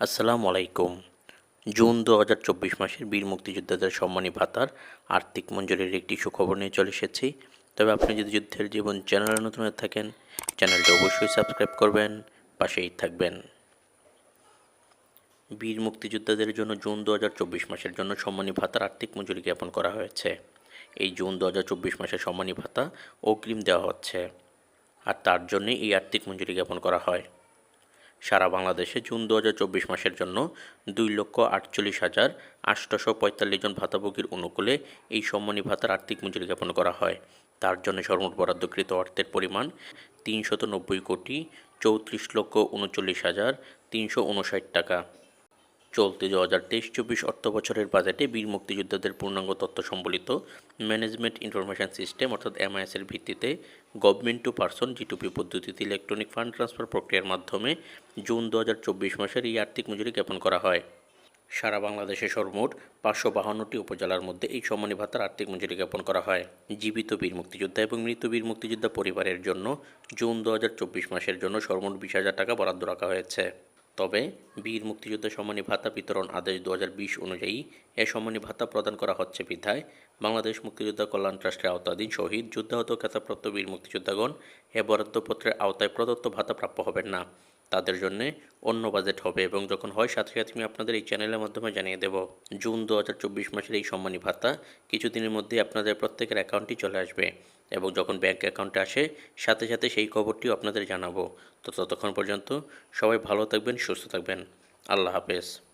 আসসালামু আলাইকুম জুন দু হাজার চব্বিশ মাসের বীর মুক্তিযোদ্ধাদের সম্মানী ভাতার আর্থিক মঞ্জুরির একটি সুখবর নিয়ে চলে এসেছি। তবে আপনি যদি যুদ্ধের জীবন চ্যানেলে নতুন হয়ে থাকেন, চ্যানেলটি অবশ্যই সাবস্ক্রাইব করবেন, পাশেই থাকবেন। বীর মুক্তিযোদ্ধাদের জন্য জুন দু হাজার চব্বিশ মাসের জন্য সম্মানী ভাতার আর্থিক মঞ্জুরি জ্ঞাপন করা হয়েছে। এই জুন দু হাজার চব্বিশ মাসের সম্মানী ভাতা অগ্রিম দেওয়া হচ্ছে। আর তার জন্যই এই আর্থিক মঞ্জুরি জ্ঞাপন করা হয়। সারা বাংলাদেশে জুন দু হাজার চব্বিশ মাসের জন্য দুই লক্ষ আটচল্লিশ হাজার আটশোশো পঁয়তাল্লিশ জন ভাতাভোগীর অনুকূলে এই সম্মানী ভাতার আর্থিক মঞ্জুরি জ্ঞাপন করা হয়। তার জন্য সর্বমোট বরাদ্দকৃত অর্থের পরিমাণ তিনশত নব্বই কোটি চৌত্রিশ লক্ষ উনচল্লিশ হাজার তিনশো উনষাট টাকা। চলতি দু হাজার তেইশ চব্বিশ অর্থ বছরের বাজেটে বীর মুক্তিযোদ্ধাদের পূর্ণাঙ্গ তথ্য সম্বলিত ম্যানেজমেন্ট ইনফরমেশন সিস্টেম অর্থাৎ এমআইএসের ভিত্তিতে গভর্নমেন্ট টু পার্সন জিটুপি পদ্ধতিতে ইলেকট্রনিক ফান্ড ট্রান্সফার প্রক্রিয়ার মাধ্যমে জুন দু হাজার চব্বিশ মাসের এই আর্থিক মজুরি জ্ঞাপন করা হয়। সারা বাংলাদেশে সর্বমোট পাঁচশো বাহান্নটি উপজেলার মধ্যে এই সম্মানী ভাতার আর্থিক মজুরি জ্ঞাপন করা হয়। জীবিত বীর মুক্তিযোদ্ধা এবং মৃত বীর মুক্তিযোদ্ধা পরিবারের জন্য জুন দু হাজার চব্বিশ মাসের জন্য সর্বমোট বিশ হাজার টাকা বরাদ্দ রাখা হয়েছে। তবে বীর মুক্তিযোদ্ধা সম্মানী ভাতা বিতরণ আদেশ দু হাজার বিশ অনুযায়ী এ সম্মানী ভাতা প্রদান করা হচ্ছে বিধায় বাংলাদেশ মুক্তিযোদ্ধা কল্যাণ ট্রাস্টের আওতাধীন শহীদ, যুদ্ধাহত খেতাপ্রাপ্ত বীর মুক্তিযোদ্ধাগণ এ বরাদ্দপত্রের আওতায় প্রদত্ত ভাতা প্রাপ্য হবেন না। তাদের জন্য অন্য বাজেট হবে এবং যখন হয় সাথে সাথে আমি আপনাদের এই চ্যানেলের মাধ্যমে জানিয়ে দেব। জুন দু হাজার চব্বিশ মাসের এই সম্মানী ভাতা কিছুদিনের মধ্যেই আপনাদের প্রত্যেকের অ্যাকাউন্টে চলে আসবে। এবং যখন ব্যাঙ্ক অ্যাকাউন্টে আসে, সাথে সাথে সেই খবরটিও আপনাদের জানাব। তো ততক্ষণ পর্যন্ত সবাই ভালো থাকবেন, সুস্থ থাকবেন। আল্লাহ হাফেজ।